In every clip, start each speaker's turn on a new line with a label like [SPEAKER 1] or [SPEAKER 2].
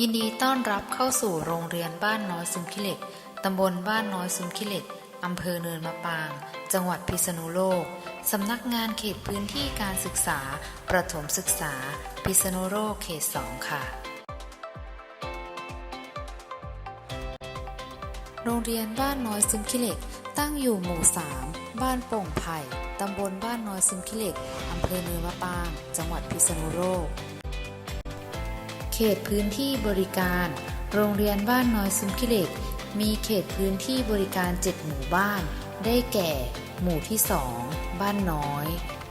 [SPEAKER 1] ยินดีต้อนรับเข้าสู่โรงเรียนบ้านน้อยซุมขี้เหล็ก ตำบลบ้านน้อยซุมขี้เหล็ก อำเภอเนินมะปาง จังหวัดพิษณุโลก สำนักงานเขตพื้นที่การศึกษา ประถมศึกษา พิษณุโลกเขต2ค่ะ โรงเรียนบ้านน้อยซุมขี้เหล็ก ตั้งอยู่หมู่ 3 บ้านโป่งไผ่ ตำบลบ้านน้อยซุมขี้เหล็ก อำเภอเนินมะปาง จังหวัดพิษณุโลก เขตพื้นที่บริการ โรงเรียนบ้านน้อยซุมขี้เหล็กมีเขตพื้นที่บริการ 7 หมู่บ้าน ได้แก่ หมู่ที่ 2 บ้านน้อย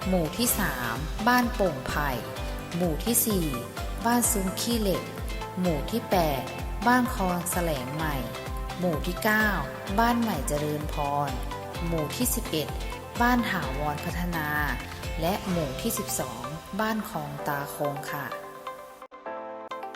[SPEAKER 1] หมู่ที่ 3 บ้านโป่งไผ่ หมู่ที่ 4 บ้านซุ้มขี้เหล็ก หมู่ที่ 8 บ้านคลองแสลงใหม่ หมู่ที่ 9 บ้านใหม่เจริญพร หมู่ที่ 11 บ้านถาวรพัฒนา และหมู่ที่ 12 บ้านคลองตาคงค่ะ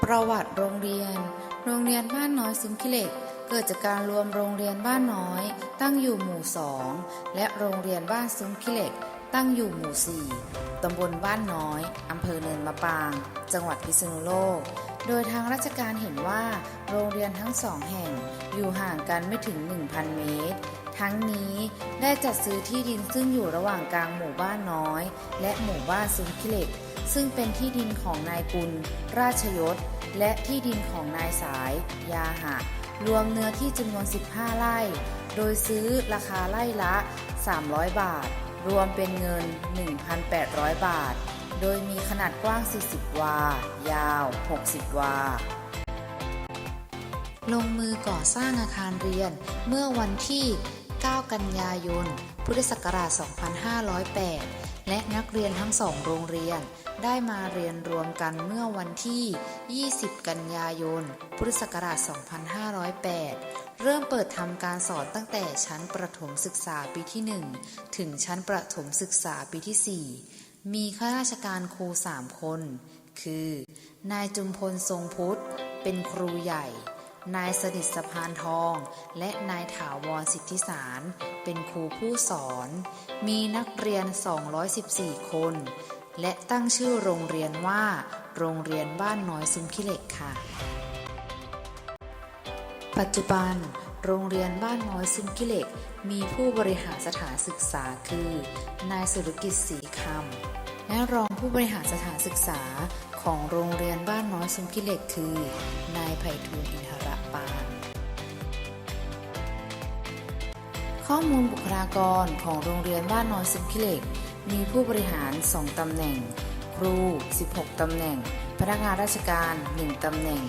[SPEAKER 1] ประวัติโรงเรียน โรงเรียนบ้านน้อยซิมคิเหล็ก เกิดจากการรวมโรงเรียนบ้านน้อย ตั้งอยู่หมู่2และโรงเรียนบ้านซุ้มขี้เหล็ก ตั้งอยู่หมู่4ตำบลบ้านน้อยอำเภอเนินมะปาง จังหวัดพิษณุโลก โดยทางราชการเห็นว่า โรงเรียนทั้งสองแห่งอยู่ห่างกันไม่ถึง 1,000 เมตร ทั้งนี้ได้จัดซื้อที่ดินซึ่งอยู่ระหว่างกลางหมู่บ้านน้อย และหมู่บ้านซุ้มขี้เหล็ก ซึ่งเป็นที่ดินของนายกุล ราชยศ และที่ดินของนายสาย ยาหะ รวมเนื้อที่จำนวน 15 ไร่ โดยซื้อราคาไร่ละ 300 บาท รวมเป็นเงิน 1,800 บาท โดยมีขนาดกว้าง 40 วา ยาว 60 วาลงมือก่อสร้างอาคารเรียนเมื่อวันที่ 9 กันยายน พุทธศักราช 2508 และนักเรียนทั้งสองโรงเรียน ได้มาเรียนรวมกันเมื่อวันที่ 20 กันยายน พุทธศักราช 2508 เริ่มเปิดทำการสอนตั้งแต่ชั้นประถมศึกษาปีที่ 1 ถึงชั้นประถมศึกษาปีที่ 4 มีข้าราชการครู 3 คน คือ นายจุมพลทรงพุทธ เป็นครูใหญ่ นายสนิทสะพานทอง และนายถาวรสิทธิสาร เป็นครูผู้สอน มีนักเรียน 214 คน และตั้งชื่อโรงเรียนว่า โรงเรียนบ้านน้อยซุ้มขี้เหล็กค่ะ ปัจจุบัน โรงเรียนบ้านน้อยซุ้มขี้เหล็ก มีผู้บริหารสถานศึกษาคือ นายสุรกิจศรีคำและรองผู้บริหารสถานศึกษาของโรงเรียนบ้านน้อยซุ้มขี้เหล็กคือ นายไผ่ทูลอินทร ปานข้อมูลบุคลากรของโรงเรียนบ้านน้อยซุ้มขี้เล็ก มีผู้บริหาร 2 ตำแหน่ง ครู 16 ตำแหน่ง พนักงานราชการ 1 ตำแหน่ง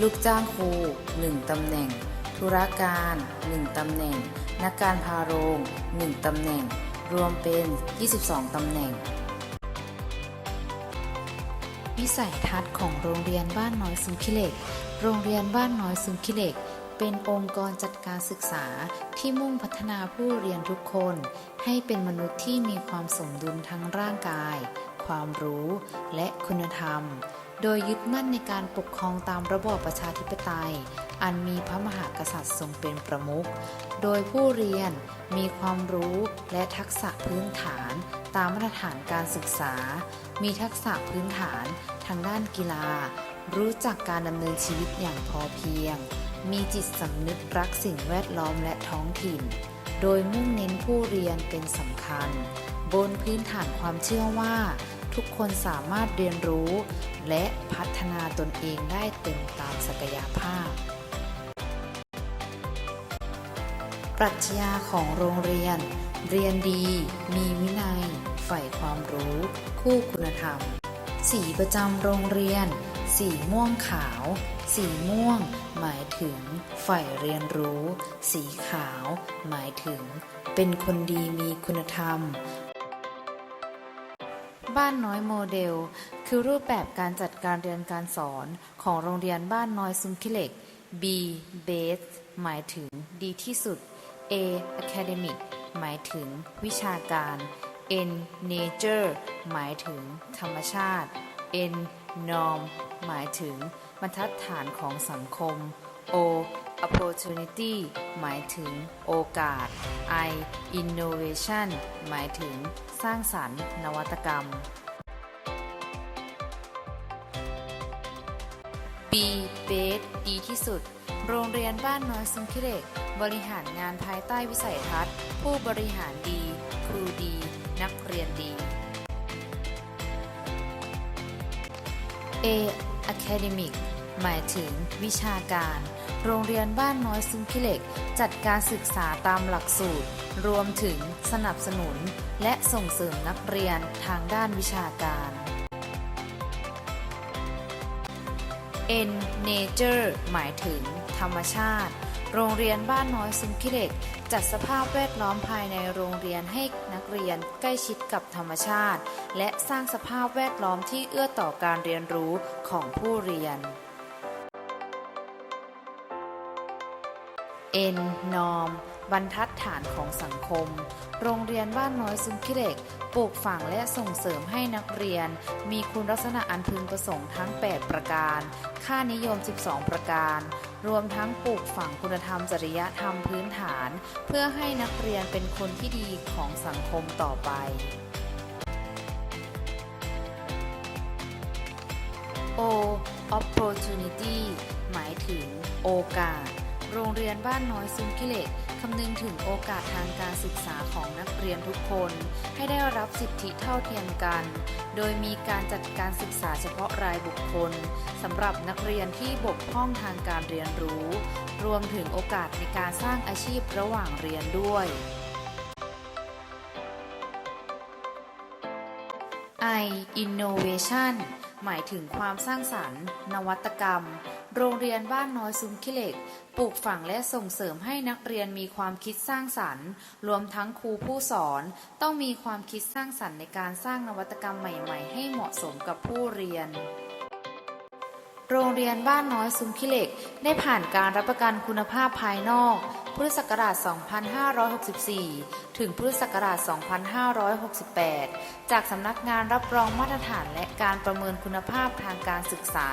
[SPEAKER 1] ลูกจ้างครู 1 ตำแหน่ง ธุรการ 1 ตำแหน่ง นักการพาโรง 1 ตำแหน่ง รวมเป็น 22 ตำแหน่งวิสัยทัศน์ของโรงเรียนบ้านน้อยซุมขี้เล็ก โรงเรียนบ้านน้อยซุมขี้เหล็ก เป็นองค์กรจัดการศึกษาที่มุ่งพัฒนาผู้เรียนทุกคน ให้เป็นมนุษย์ที่มีความสมดุลทั้งร่างกาย ความรู้และคุณธรรม โดยยึดมั่นในการปกครองตามระบอบประชาธิปไตย อันมีพระมหากษัตริย์ทรงเป็นประมุข โดยผู้เรียนมีความรู้และทักษะพื้นฐานตามมาตรฐานการศึกษา มีทักษะพื้นฐานทางด้านกีฬา รู้จักการดำเนินชีวิตอย่างพอเพียง มีจิตสำนึกรักสิ่งแวดล้อมและท้องถิ่น โดยมุ่งเน้นผู้เรียนเป็นสำคัญ บนพื้นฐานความเชื่อว่า ทุกคนสามารถเรียนรู้ และพัฒนาตนเองได้เต็มตามศักยภาพ ปรัชญาของโรงเรียน เรียนดี มีวินัย ใฝ่ความรู้ คู่คุณธรรม สีประจำโรงเรียน สีม่วงขาว สีม่วง หมายถึงใฝ่เรียนรู้ สีขาว หมายถึง เป็นคนดีมีคุณธรรม บ้านน้อยโมเดล คือรูปแบบการจัดการเรียนการสอนของโรงเรียนบ้านน้อยซุ้มขี้เหล็ก B Base หมายถึงดีที่สุด A Academic หมายถึงวิชาการ N Nature หมายถึงธรรมชาติ N Norm หมายถึงบรรทัดฐานของสังคม O opportunity หมายถึงโอกาส I innovation หมายถึงสร้างสรรค์ นวัตกรรม B Best ดีที่สุด โรงเรียนบ้านน้อยซุมคิเหล็กบริหารงานภายใต้วิสัยทัศน์ ผู้บริหารดี ครูดี นักเรียนดี A Academic หมายถึงวิชาการ โรงเรียนบ้านน้อยซุมคิเหล็ก จัดการศึกษาตามหลักสูตร รวมถึงสนับสนุน และส่งเสริมนักเรียนทางด้านวิชาการ N Nature หมายถึง ธรรมชาติ โรงเรียนบ้านน้อยซุมคิเหล็ก จัดสภาพแวดล้อมภายในโรงเรียนให้นักเรียนใกล้ชิดกับธรรมชาติ และสร้างสภาพแวดล้อมที่เอื้อต่อการเรียนรู้ของผู้เรียน N Norm บรรทัดฐานของสังคม โรงเรียนบ้านน้อยซุมคิเหล็กปลูกฝังและส่งเสริมให้นักเรียน มีคุณลักษณะอันพึงประสงค์ทั้ง 8 ประการ ค่านิยม 12 ประการ รวมทั้งปลูกฝังคุณธรรมจริยธรรมพื้นฐาน เพื่อให้นักเรียนเป็นคนที่ดีของสังคมต่อไป O opportunity หมายถึงโอกาส โรงเรียนบ้านน้อยซุมกิเหล็ก คำนึงถึงโอกาสทางการศึกษาของนักเรียนทุกคน ให้ได้รับสิทธิเท่าเทียมกัน โดยมีการจัดการศึกษาเฉพาะรายบุคคลสำหรับนักเรียนที่บกพร่องทางการเรียนรู้ รวมถึงโอกาสในการสร้างอาชีพระหว่างเรียนด้วย I innovation หมายถึงความสร้างสรรค์ นวัตกรรม โรงเรียนบ้านน้อยซุ้มขี้เหล็ก ปลูกฝังและส่งเสริมให้นักเรียนมีความคิดสร้างสรรค์ รวมทั้งครูผู้สอน ต้องมีความคิดสร้างสรรค์ในการสร้างนวัตกรรมใหม่ ๆ ให้เหมาะสมกับผู้เรียนโรงเรียนบ้านน้อยซุ้มขี้เหล็ก ได้ผ่านการรับประกันคุณภาพภายนอก พุทธศักราช 2564 ถึงพุทธศักราช 2568 จากสำนักงานรับรองมาตรฐานและการประเมินคุณภาพทางการศึกษา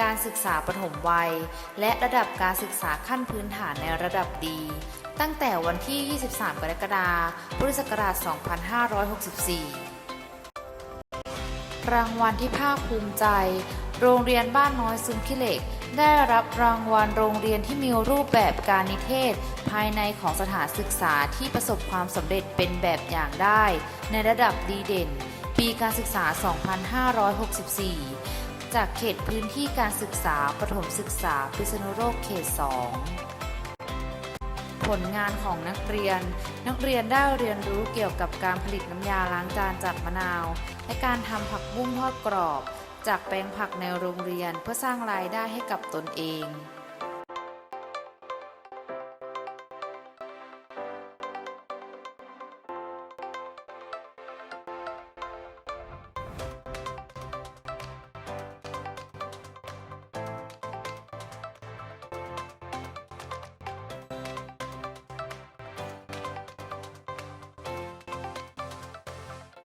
[SPEAKER 1] การศึกษาปฐมวัย และระดับการศึกษาขั้นพื้นฐานในระดับดี ตั้งแต่วันที่ 23 กรกฎาคม พุทธศักราช 2564รางวัลที่ภาคภูมิใจ โรงเรียนบ้านน้อยซุ้มขี้เหล็ก ได้รับรางวัลโรงเรียนที่มีรูปแบบการนิเทศ ภายในของสถานศึกษาที่ประสบความสำเร็จเป็นแบบอย่างได้ ในระดับดีเด่น ปีการศึกษา 2564 จากเขตพื้นที่การศึกษาประถมศึกษาพิษณุโลกเขต 2ผลงานของนักเรียน นักเรียนได้เรียนรู้เกี่ยวกับการผลิตน้ำยาล้างจานจากมะนาว และการทำผักบุ้งทอดกรอบ จากแปลงผักในโรงเรียนเพื่อสร้างรายได้ให้กับตนเอง